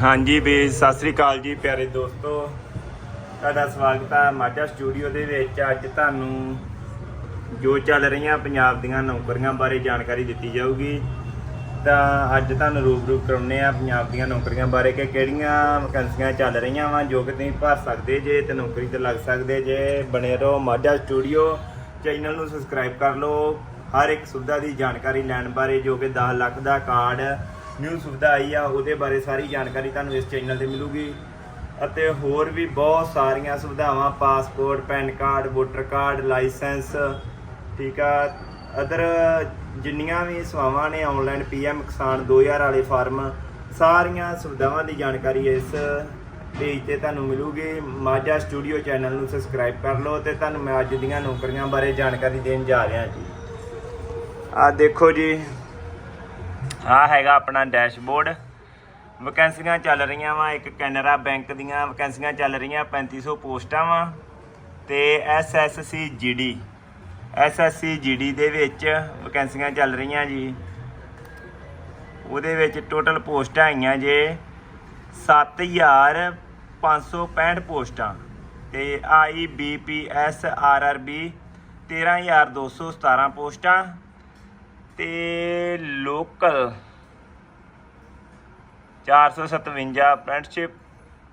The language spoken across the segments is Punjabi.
ਹਾਂਜੀ ਵੀ ਸਤਿ ਸ੍ਰੀ ਅਕਾਲ ਜੀ ਪਿਆਰੇ ਦੋਸਤੋ। ਤੁਹਾਡਾ ਸਵਾਗਤ ਹੈ ਮਾਝਾ ਸਟੂਡੀਓ ਦੇ ਵਿੱਚ। ਅੱਜ ਤੁਹਾਨੂੰ ਜੋ ਚੱਲ ਰਹੀਆਂ ਪੰਜਾਬ ਦੀਆਂ ਨੌਕਰੀਆਂ ਬਾਰੇ ਜਾਣਕਾਰੀ ਦਿੱਤੀ ਜਾਊਗੀ। ਤਾਂ ਅੱਜ ਤੁਹਾਨੂੰ ਰੂਬਰੂ ਕਰਾਉਨੇ ਆ ਪੰਜਾਬ ਦੀਆਂ ਨੌਕਰੀਆਂ ਬਾਰੇ ਕਿ ਕਿਹੜੀਆਂ ਵੈਕੈਂਸੀਆਂ ਚੱਲ ਰਹੀਆਂ ਵਾ, ਜੋ ਕਿ ਤੁਸੀਂ ਭਰ ਸਕਦੇ ਜੇ ਤੇ ਨੌਕਰੀ ਤੇ ਲੱਗ ਸਕਦੇ ਜੇ। ਬਣੇ ਰਹੋ ਮਾਝਾ ਸਟੂਡੀਓ। ਚੈਨਲ ਨੂੰ ਸਬਸਕ੍ਰਾਈਬ ਕਰ ਲਓ। ਹਰ ਇੱਕ ਸੁਵਿਧਾ ਦੀ ਜਾਣਕਾਰੀ ਲੈਣ ਬਾਰੇ ਜੋ ਕਿ 10 ਲੱਖ ਦਾ ਕਾਰਡ ਨਿਊ ਸੁਵਿਧਾ ਆਈ ਆ, ਉਹਦੇ ਬਾਰੇ ਸਾਰੀ ਜਾਣਕਾਰੀ ਤੁਹਾਨੂੰ ਇਸ ਚੈਨਲ ਤੇ ਮਿਲੂਗੀ। ਅਤੇ ਹੋਰ ਵੀ ਬਹੁਤ ਸਾਰੀਆਂ ਸੁਵਿਧਾਵਾਂ passport PAN card voter card licence ਠੀਕ ਆ। ਅਦਰ ਜਿੰਨੀਆਂ ਵੀ ਸੇਵਾਵਾਂ ਨੇ ਆਨਲਾਈਨ ਪੀਐਮ ਕਿਸਾਨ 2000 ਵਾਲੇ ਫਾਰਮ, ਸਾਰੀਆਂ ਸੁਵਿਧਾਵਾਂ ਦੀ ਜਾਣਕਾਰੀ ਇਸ ਪੇਜ ਤੇ ਤੁਹਾਨੂੰ ਮਿਲੂਗੀ। ਮਾਝਾ ਸਟੂਡੀਓ ਚੈਨਲ ਨੂੰ ਸਬਸਕ੍ਰਾਈਬ ਕਰ ਲਓ ਤੇ ਤੁਹਾਨੂੰ ਮੈਂ ਅੱਜ ਦੀਆਂ ਨੌਕਰੀਆਂ ਬਾਰੇ ਜਾਣਕਾਰੀ ਦੇਣ ਜਾ ਰਿਹਾ ਜੀ। ਆ ਦੇਖੋ ਜੀ ਆ ਹੈਗਾ ਆਪਣਾ ਡੈਸ਼ਬੋਰਡ। ਵੈਕੈਂਸੀਆਂ ਚੱਲ ਰਹੀਆਂ ਵਾ, ਇੱਕ ਕੈਨਰਾ ਬੈਂਕ ਦੀਆਂ ਵੈਕੈਂਸੀਆਂ ਚੱਲ ਰਹੀਆਂ 3500 ਪੋਸਟਾਂ ਵਾ, ਤੇ ਐਸਐਸਸੀ ਜੀਡੀ ਐਸਐਸਸੀ ਜੀਡੀ ਦੇ ਵਿੱਚ ਵੈਕੈਂਸੀਆਂ ਚੱਲ ਰਹੀਆਂ ਜੀ। ਉਹਦੇ ਵਿੱਚ ਟੋਟਲ ਪੋਸਟਾਂ ਆਈਆਂ ਜੇ 7565 ਪੋਸਟਾਂ, ਤੇ ਆਈਬੀਪੀਐਸ ਆਰਆਰਬੀ 13217 ਪੋਸਟਾਂ ਤੇ ਲੋਕਲ 457 ਅਪ੍ਰੈਂਟਿਸਸ਼ਿਪ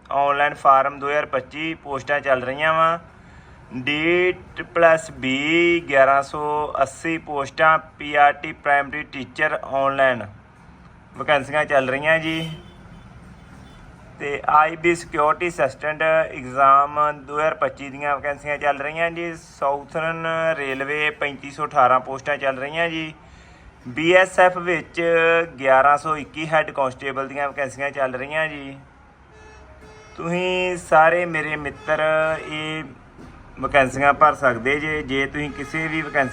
ਆਨਲਾਈਨ ਫਾਰਮ 2025 ਪੋਸਟਾਂ ਚੱਲ ਰਹੀਆਂ ਵਾ। ਡੀ ਪਲੱਸ ਬੀ 1180 ਪੋਸਟਾਂ ਪੀਆਰਟੀ ਪ੍ਰਾਇਮਰੀ ਟੀਚਰ ਆਨਲਾਈਨ ਵੈਕੈਂਸੀਆਂ ਚੱਲ ਰਹੀਆਂ ਜੀ। ਤੇ ਆਈਬੀ ਸਿਕਿਉਰਿਟੀ ਅਸਿਸਟੈਂਟ ਐਗਜ਼ਾਮ 2025 ਦੀਆਂ ਵੈਕੈਂਸੀਆਂ ਚੱਲ ਰਹੀਆਂ ਜੀ। ਸਾਊਥਰਨ ਰੇਲਵੇ 3518 ਪੋਸਟਾਂ ਚੱਲ ਰਹੀਆਂ ਜੀ। ਬੀਐਸਐਫ ਵਿੱਚ 1121 ਹੈੱਡ ਕਾਂਸਟੇਬਲ ਦੀਆਂ ਵੈਕੈਂਸੀਆਂ ਚੱਲ ਰਹੀਆਂ ਜੀ। ਤੁਸੀਂ ਸਾਰੇ ਮੇਰੇ ਮਿੱਤਰ ਇਹ ਵੈਕੈਂਸੀਆਂ ਭਰ ਸਕਦੇ ਜੇ ਜੇ ਤੁਸੀਂ ਕਿਸੇ ਵੀ ਵੈਕੈਂਸੀ